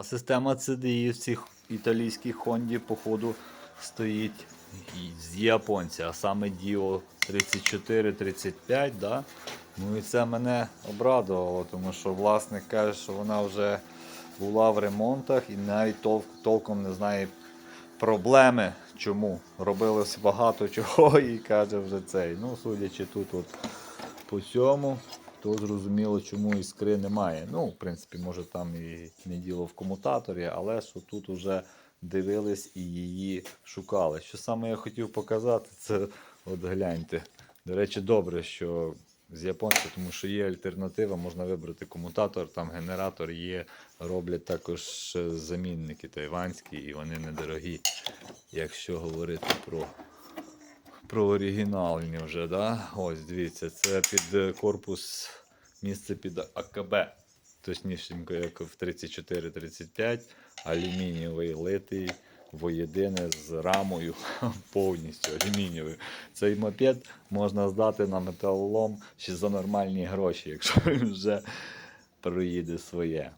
А система CDI в цих італійських Хонді, походу, стоїть з японця, а саме Dio 34-35, да? Ну і це мене обрадувало, тому що власник каже, що вона вже була в ремонтах і навіть тол- толком не знає проблеми, чому. Робилось багато чого і каже вже цей. Ну, судячи тут от по цьому, то зрозуміло, чому іскри немає. Ну, в принципі, може там і не діло в комутаторі, але що тут вже дивились і її шукали. Що саме я хотів показати, це от гляньте. До речі, добре, що з японця, тому що є альтернатива, можна вибрати комутатор, там генератор є, роблять також замінники тайванські, і вони недорогі. Якщо говорити про про оригінальні вже, да? Ось дивіться, це під е, корпус, місце під АКБ. Точнішенько, як в 34-35, алюмінієвий литий воєдине з рамою повністю алюмінієвою. Цей мопед можна здати на металолом ще за нормальні гроші, якщо він вже проїде своє.